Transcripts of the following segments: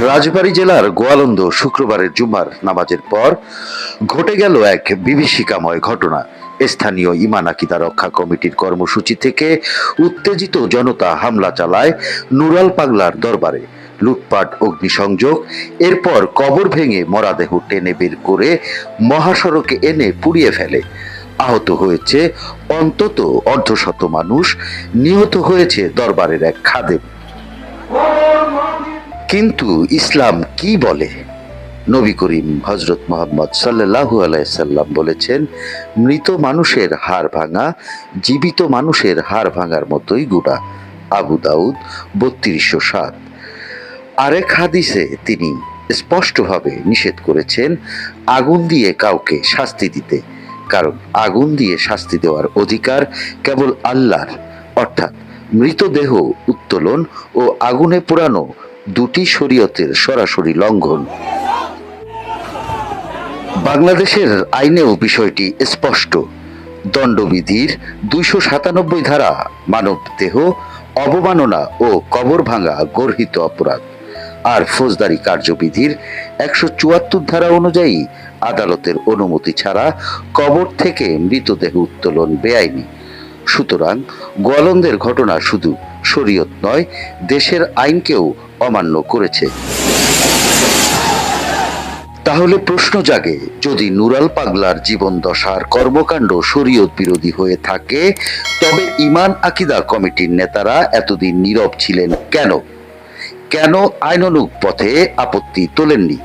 রাজবাড়ী জেলার গোয়ালন্দ শুক্রবারের জুমার নামাজের পর ঘটে গেল এক বিভীষিকাময় ঘটনা। স্থানীয় ইমান আকিদা রক্ষা কমিটির কর্মসূচি থেকে উত্তেজিত জনতা হামলা চালায় নুরাল পাগলার দরবারে। লুটপাট, অগ্নিসংযোগ, এরপর কবর ভেঙে মরাদেহ টেনে বের করে মহাসড়কে এনে পুড়িয়ে ফেলে। আহত হয়েছে অন্তত অর্ধশত মানুষ, নিহত হয়েছে দরবারের এক খাদেম। কিন্তু ইসলাম কি বলে? নবী করিম হজরত মোহাম্মদ সাল্লাহু আলাইসাল্লাম বলেছেন, মৃত মানুষের হাড় ভাঙা, জীবিত মানুষের হাড় ভাঙার মতোই গুড়া আবু দাউদ বত্রিশশো সাত। আরেক হাদিসে তিনি স্পষ্টভাবে নিষেধ করেছেন, আগুন দিয়ে কাউকে শাস্তি দিতে। কারণ আগুন দিয়ে শাস্তি দেওয়ার অধিকার কেবল আল্লাহর। অর্থাৎ মৃতদেহ উত্তোলন ও আগুনে পোড়ানো দুটি শরীয়তের সরাসরি লঙ্ঘন। বাংলাদেশের আইনেও বিষয়টি স্পষ্ট। দণ্ডবিধির দুইশো সাতানব্বই ধারা মানব দেহ, অবমাননা ও কবর ভাঙা গর্হিত অপরাধ। আর ফৌজদারি কার্যবিধির একশো চুয়াত্তর ধারা অনুযায়ী আদালতের অনুমতি ছাড়া কবর থেকে মৃতদেহ উত্তোলন বেআইনি। সুতরাং গোয়ালন্দের ঘটনা শুধু শরীয়ত নয়, দেশের আইনকেও অমান্য করেছে। তাহলে প্রশ্ন জাগে, যদি নুরাল পাগলার জীবন দশার কর্মকাণ্ড শরীয়ত বিরোধী হয়ে থাকে, তবে ইমান আকিদা কমিটির নেতারা এতদিন নীরব ছিলেন কেন? কেন আইনানুগ পথে আপত্তি তোলেননি?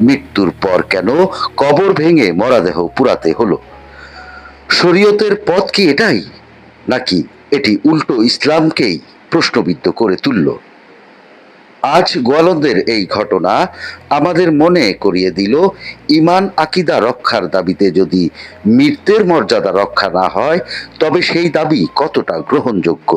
মৃত্যুর পর কেন কবর ভেঙে মরাদেহ পুরাতে হলো? শরীয়তের পথ কি এটাই? নাকি এটি উল্টো ইসলামকেই প্রশ্নবিদ্ধ করে তুলল। আজ গোয়ালন্দের এই ঘটনা আমাদের মনে করিয়ে দিল, ইমান আকিদা রক্ষার দাবিতে যদি মৃত্যের মর্যাদা রক্ষা না হয়, তবে সেই দাবি কতটা গ্রহণযোগ্য?